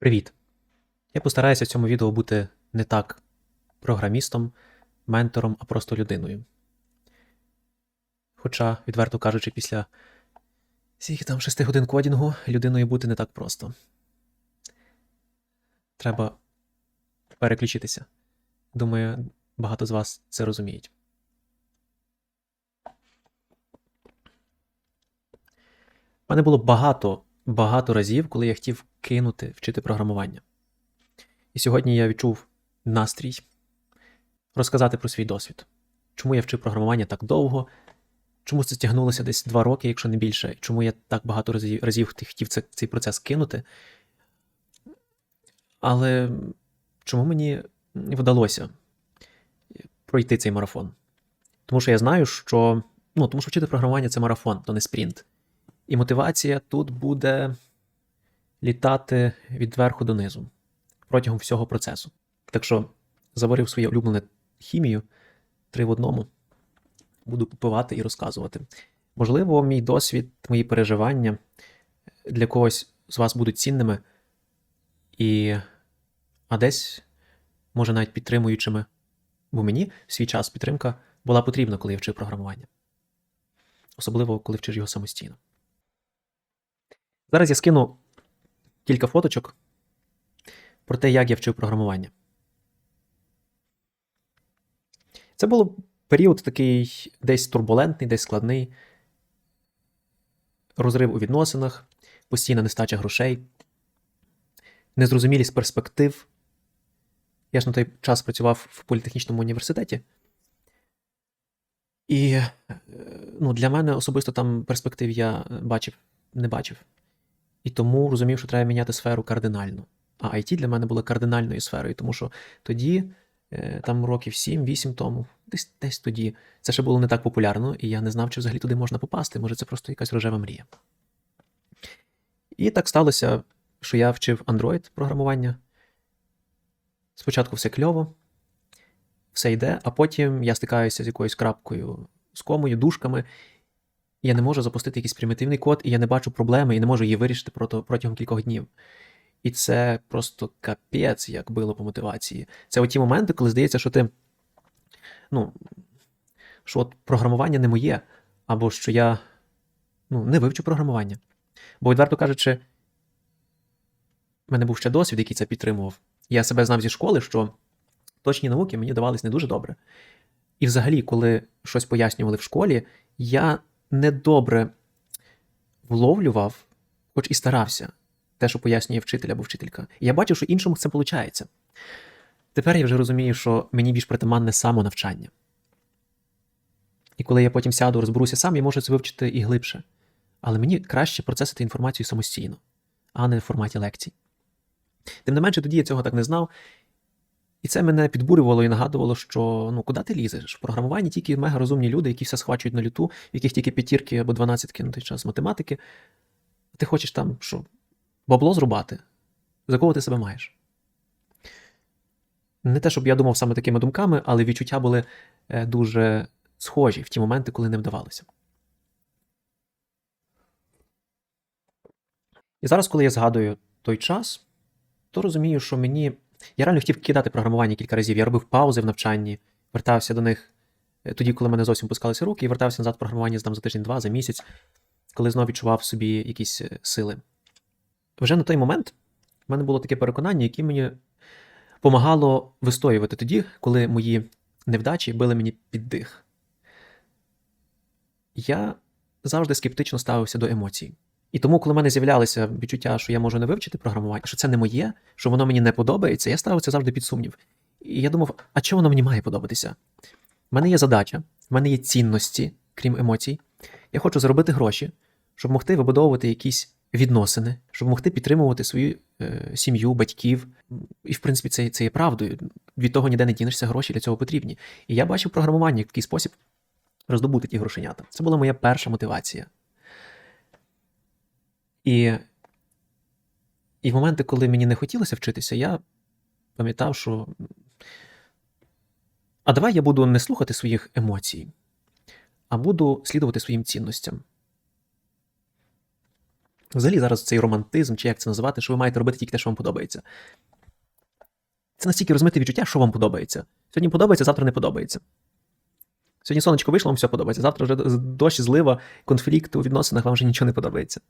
Привіт! Я постараюся в цьому відео бути не так програмістом, ментором, а просто людиною. Хоча, відверто кажучи, після скільки там 6 годин кодінгу людиною бути не так просто. Треба переключитися. Думаю, багато з вас це розуміють. У мене було багато, багато разів, коли я хотів кинути вчити програмування. І сьогодні я відчув настрій розказати про свій досвід. Чому я вчив програмування так довго, чому це тягнулося десь два роки, якщо не більше, чому я так багато разів, разів хотів це, цей процес кинути. Але чому мені вдалося пройти цей марафон? Тому що я знаю, що ну, тому що вчити програмування це марафон, то не спринт. І мотивація тут буде літати від верху донизу протягом всього процесу. Так що заварив своє улюблене хімію три в одному. Буду попивати і розказувати. Можливо, мій досвід, мої переживання для когось з вас будуть цінними, і, а десь, може, навіть підтримуючими. Бо мені в свій час підтримка була потрібна, коли я вчив програмування. Особливо, коли вчиш його самостійно. Зараз я скину кілька фоточок про те, як я вчив програмування. Це був період такий десь турбулентний, десь складний, розрив у відносинах, постійна нестача грошей, незрозумілість перспектив. Я ж на той час працював в політехнічному університеті. І е, ну, для мене особисто там перспектив я бачив, не бачив. І тому розумів, що треба міняти сферу кардинально. А IT для мене було кардинальною сферою, тому що тоді, е, там років 7-8 тому, десь десь тоді, це ще було не так популярно, і я не знав, чи взагалі туди можна попасти. Може, це просто якась рожева мрія. І так сталося, що я вчив Android програмування. Спочатку все кльово, все йде, а потім я стикаюся з якоюсь крапкою, з комою, дужками, і я не можу запустити якийсь примітивний код, і я не бачу проблеми, і не можу її вирішити протягом кількох днів. І це просто капець, як било по мотивації. Це оті моменти, коли здається, що ти. Ну, що от програмування не моє, або що я ну, не вивчу програмування. Бо, відверто кажучи, в мене був ще досвід, який це підтримував. Я себе знав зі школи, що точні науки мені давались не дуже добре. І взагалі, коли щось пояснювали в школі, я недобре вловлював, хоч і старався, те, що пояснює вчитель або вчителька. І я бачив, що іншому це виходить. Тепер я вже розумію, що мені більш притаманне самонавчання. І коли я потім сяду, розберуся сам, я можу це вивчити і глибше. Але мені краще процесити інформацію самостійно, а не в форматі лекцій. Тим не менше, тоді я цього так не знав. І це мене підбурювало і нагадувало, що ну куди ти лізеш? В програмуванні тільки мега розумні люди, які все схвачують на люту, в яких тільки п'ятірки або дванадцятки на той час математики. Ти хочеш там що? Бабло зрубати? За кого ти себе маєш? Не те, щоб я думав саме такими думками, але відчуття були е, дуже схожі в ті моменти, коли не вдавалося. І зараз, коли я згадую той час, то розумію, що мені. Я реально хотів кидати програмування кілька разів. Я робив паузи в навчанні, вертався до них е, тоді, коли мене зовсім пускалися руки, і вертався назад в програмування там, за тиждень-два, за місяць, коли знов відчував собі якісь е, сили. Вже на той момент в мене було таке переконання, яке мені допомагало вистоювати тоді, коли мої невдачі били мені під дих. Я завжди скептично ставився до емоцій. І тому, коли в мене з'являлися відчуття, що я можу не вивчити програмування, що це не моє, що воно мені не подобається, я ставив це завжди під сумнів. І я думав, а чого воно мені має подобатися? У мене є задача, в мене є цінності, крім емоцій. Я хочу заробити гроші, щоб могти вибудовувати якісь відносини, щоб могти підтримувати свою е, сім'ю, батьків. І, в принципі, це, це є правдою. Від того ніде не дінешся, гроші для цього потрібні. І я бачив програмування як такий спосіб роздобути ті грошенята. Це була моя перша мотивація. І, і в моменти, коли мені не хотілося вчитися, я пам'ятав, що. А давай я буду не слухати своїх емоцій, а буду слідувати своїм цінностям. Взагалі зараз цей романтизм, чи як це називати, що ви маєте робити тільки те, що вам подобається. Це настільки розмите відчуття, що вам подобається. Сьогодні подобається, завтра не подобається. Сьогодні сонечко вийшло, вам все подобається. Завтра вже дощ, злива, конфлікт у відносинах, вам вже нічого не подобається.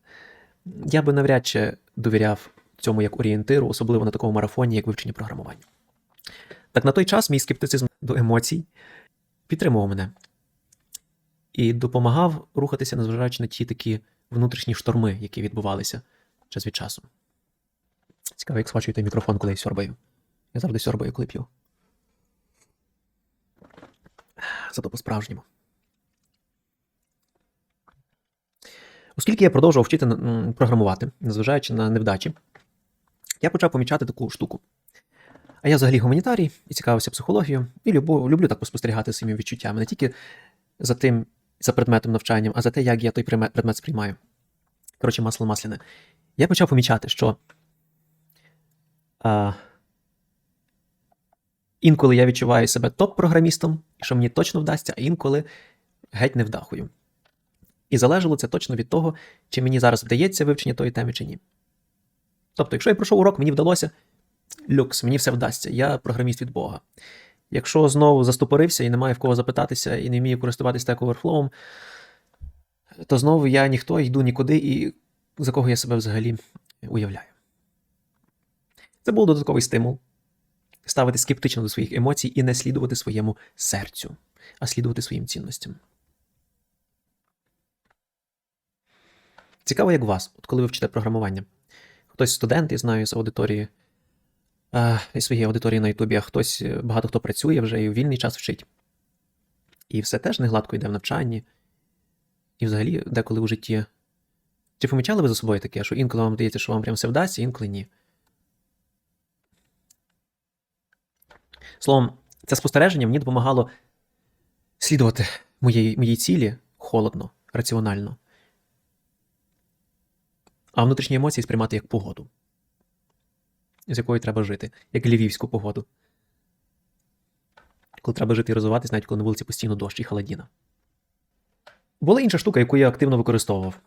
Я би навряд чи довіряв цьому як орієнтиру, особливо на такому марафоні, як вивчення програмування. Так на той час мій скептицизм до емоцій підтримував мене і допомагав рухатися, незважаючи на ті такі внутрішні шторми, які відбувалися час від часу. Цікаво, як схвачуєте мікрофон, коли я сьорбаю. Я завжди сьорбаю, коли п'ю. Зато по-справжньому. Оскільки я продовжував вчити програмувати, незважаючи на невдачі, я почав помічати таку штуку. А я взагалі гуманітарій і цікавився психологією, і любу, люблю так поспостерігати своїми відчуттями, не тільки за тим, за предметом навчанням, а за те, як я той предмет сприймаю. Коротше, масло масляне. Я почав помічати, що а, інколи я відчуваю себе топ-програмістом, що мені точно вдасться, а інколи геть не вдахую. І залежало це точно від того, чи мені зараз вдається вивчення тої теми, чи ні. Тобто, якщо я пройшов урок, мені вдалося, люкс, мені все вдасться, я програміст від Бога. Якщо знову застопорився і немає в кого запитатися, і не вмію користуватися Stack Overflow, то знову я ніхто, йду нікуди, і за кого я себе взагалі уявляю. Це був додатковий стимул ставити скептично до своїх емоцій і не слідувати своєму серцю, а слідувати своїм цінностям. Цікаво, як вас, от коли ви вчите програмування. Хтось студент, я знаю, з аудиторії, е, із своєї аудиторії на Ютубі, а хтось е, багато хто працює вже і у вільний час вчить. І все теж не гладко йде в навчанні. І взагалі, деколи у житті. Чи помічали ви за собою таке, що інколи вам здається, що вам прям все вдасться, інколи ні? Словом, це спостереження мені допомагало слідувати моїй, моїй цілі холодно, раціонально, а внутрішні емоції сприймати як погоду, з якою треба жити, як львівську погоду. Коли треба жити і розвиватись, навіть коли на вулиці постійно дощ і холодіна. Була інша штука, яку я активно використовував.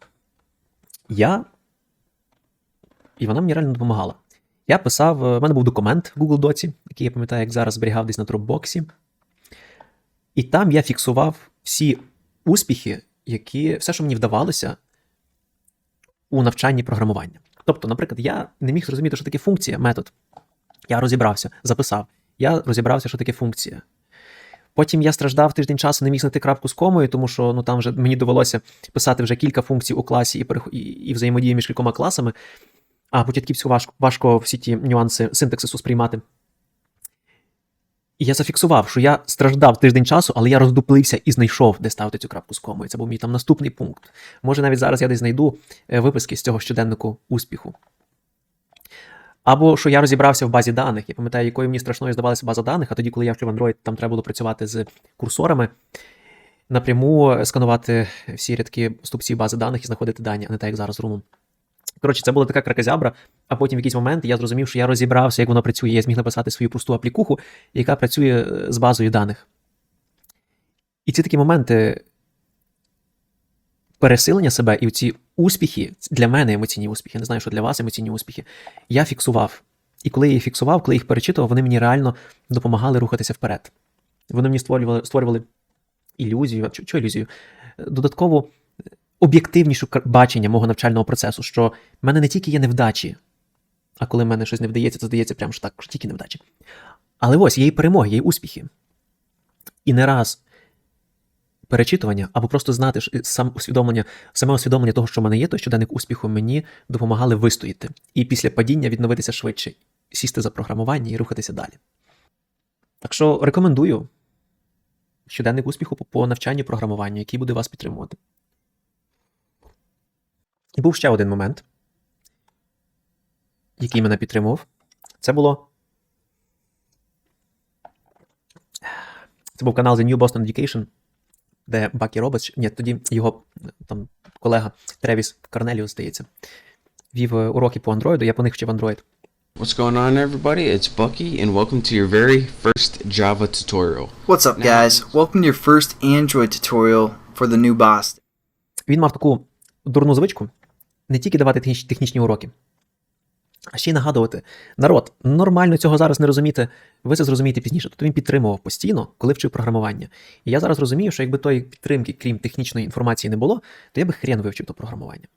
Я. І вона мені реально допомагала. Я писав, е, в мене був документ в Google Доці, який я пам'ятаю, як зараз зберігав десь на Dropbox. І там я фіксував всі успіхи, які, все, що мені вдавалося у навчанні програмування. Тобто, наприклад, я не міг зрозуміти, що таке функція, метод. Я розібрався, записав. Я розібрався, що таке функція. Потім я страждав тиждень часу, не міг знайти крапку з комою, тому що ну, там вже мені довелося писати вже кілька функцій у класі і, перех... і, і взаємодії між кількома класами. А початківську важко, важко всі ті нюанси синтаксису сприймати. І я зафіксував, що я страждав тиждень часу, але я роздуплився і знайшов, де ставити цю крапку з комою. Це був мій там наступний пункт. Може, навіть зараз я десь знайду е, виписки з цього щоденнику успіху. Або що я розібрався в базі даних. Я пам'ятаю, якою мені страшною здавалася база даних, а тоді, коли я вчив Android, там треба було працювати з курсорами, напряму сканувати всі рядки ступців бази даних і знаходити дані, а не так, як зараз румом. Коротше, це була така кракозябра, а потім в якийсь момент я зрозумів, що я розібрався, як воно працює. Я зміг написати свою просту аплікуху, яка працює е, з базою даних. І ці такі моменти пересилення себе і ці успіхи, для мене емоційні успіхи, не знаю, що для вас емоційні успіхи, я фіксував. І коли я їх фіксував, коли їх перечитував, вони мені реально допомагали рухатися вперед. Вони мені створювали створювали ілюзію, що ілюзію? Додатково об'єктивніше бачення мого навчального процесу, що в мене не тільки є невдачі, а коли в мене щось не вдається, то здається, прямо що так, що тільки невдачі. Але ось є і перемоги, є і успіхи. І не раз перечитування або просто знати сам усвідомлення, саме усвідомлення того, що в мене є, той щоденник успіху мені допомагали вистояти. І після падіння відновитися швидше, сісти за програмування і рухатися далі. Так що рекомендую щоденник успіху по навчанню програмуванню, який буде вас підтримувати. І був ще один момент, який мене підтримував. Це було. Це був канал The New Boston Education, де Бакі Робертс, ні, тоді його там колега Тревіс Корнеліус, здається, вів уроки по Android, я по них вчив Android. What's going on, everybody? It's Bucky, and welcome to your very first Java tutorial. What's up, guys? Welcome to your first Android tutorial for the new Boston. Він мав таку дурну звичку не тільки давати техніч- технічні уроки, а ще й нагадувати: народ, нормально цього зараз не розуміти, ви це зрозумієте пізніше. Тобто він підтримував постійно, коли вчив програмування. І я зараз розумію, що якби тої підтримки, крім технічної інформації, не було, то я би хрен вивчив то програмування.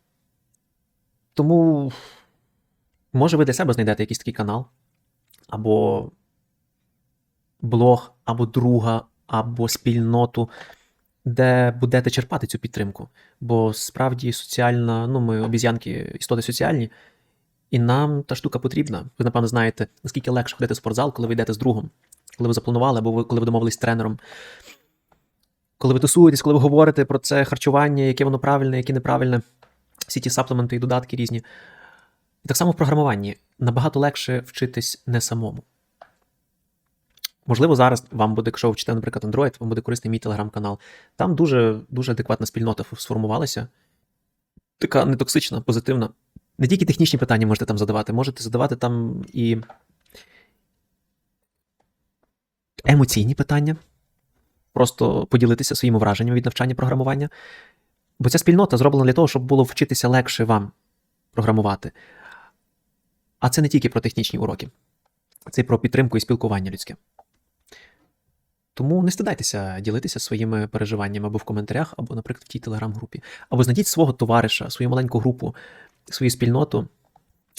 Тому, може, ви для себе знайдете якийсь такий канал, або блог, або друга, або спільноту, де будете черпати цю підтримку. Бо справді соціальна, ну, ми обіз'янки, істоти соціальні, і нам та штука потрібна. Ви, напевно, знаєте, наскільки легше ходити в спортзал, коли ви йдете з другом, коли ви запланували, або ви, коли ви домовились з тренером. Коли ви тусуєтесь, коли ви говорите про це харчування, яке воно правильне, яке неправильне, всі ті саплементи і додатки різні. І так само в програмуванні набагато легше вчитись не самому. Можливо, зараз вам буде, якщо ви вчите, наприклад, Android, вам буде корисний мій телеграм-канал. Там дуже, дуже адекватна спільнота сформувалася. Така нетоксична, позитивна. Не тільки технічні питання можете там задавати, можете задавати там і емоційні питання, просто поділитися своїми враженнями від навчання програмування. Бо ця спільнота зроблена для того, щоб було вчитися легше вам програмувати. А це не тільки про технічні уроки, це й про підтримку і спілкування людське. Тому не стидайтеся ділитися своїми переживаннями або в коментарях, або, наприклад, в тій телеграм-групі. Або знайдіть свого товариша, свою маленьку групу, свою спільноту,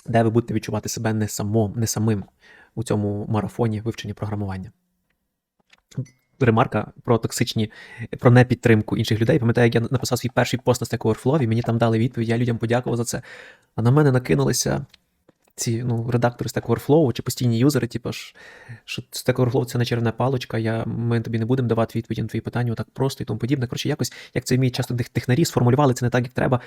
де ви будете відчувати себе не, самом, не самим у цьому марафоні вивчення програмування. Ремарка про токсичні, про непідтримку інших людей. Пам'ятаю, як я написав свій перший пост на Stack Overflow, і мені там дали відповідь, я людям подякував за це. А на мене накинулися ці ну, редактори Stack Overflow чи постійні юзери, типу, що Stack Overflow це не червна паличка, я, ми тобі не будемо давати відповіді на твої питання так просто і тому подібне. Коротше, якось, як це вміють часто тех- технарі, сформулювали це не так, як треба.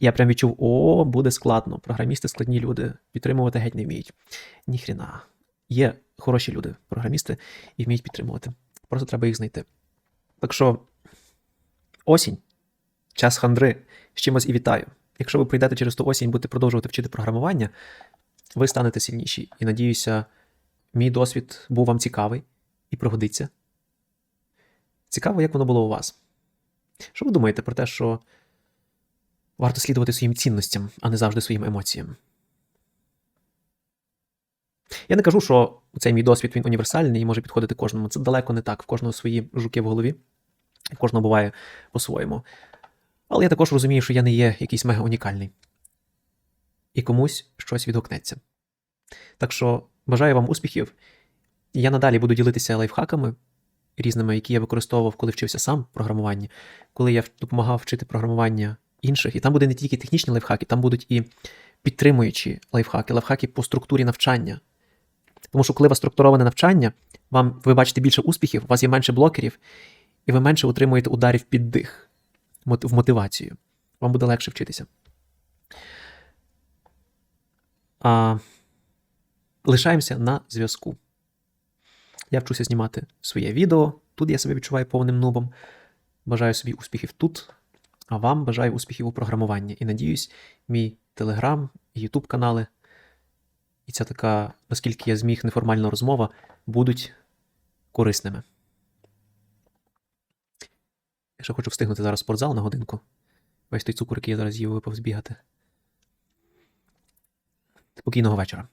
Я прям відчув, о, буде складно. Програмісти складні люди, підтримувати геть не вміють. Ніхрена. Є хороші люди, програмісти, і вміють підтримувати. Просто треба їх знайти. Так що, осінь, час хандри. З чим вас і вітаю. Якщо ви прийдете через ту осінь, будете продовжувати вчити програмування, ви станете сильніші. І надіюся, мій досвід був вам цікавий і пригодиться. Цікаво, як воно було у вас. Що ви думаєте про те, що варто слідувати своїм цінностям, а не завжди своїм емоціям? Я не кажу, що цей мій досвід він універсальний і може підходити кожному. Це далеко не так. В кожного свої жуки в голові, в кожного буває по-своєму. Але я також розумію, що я не є якийсь мега унікальний. І комусь щось відгукнеться. Так що бажаю вам успіхів. Я надалі буду ділитися лайфхаками різними, які я використовував, коли вчився сам програмуванні, коли я допомагав вчити програмування інших. І там буде не тільки технічні лайфхаки, там будуть і підтримуючі лайфхаки, лайфхаки по структурі навчання. Тому що коли у вас структуроване навчання, вам ви бачите більше успіхів, у вас є менше блокерів, і ви менше отримуєте ударів під дих в мотивацію. Вам буде легше вчитися. А, лишаємося на зв'язку. Я вчуся знімати своє відео. Тут я себе відчуваю повним нубом. Бажаю собі успіхів тут, а вам бажаю успіхів у програмуванні. І надіюсь, мій телеграм, ютуб канали і ця така, наскільки я зміг, неформальна розмова будуть корисними. Я ще хочу встигнути зараз спортзал на годинку. Весь той цукор, який я зараз їв, випав збігати. Спокійного вечора.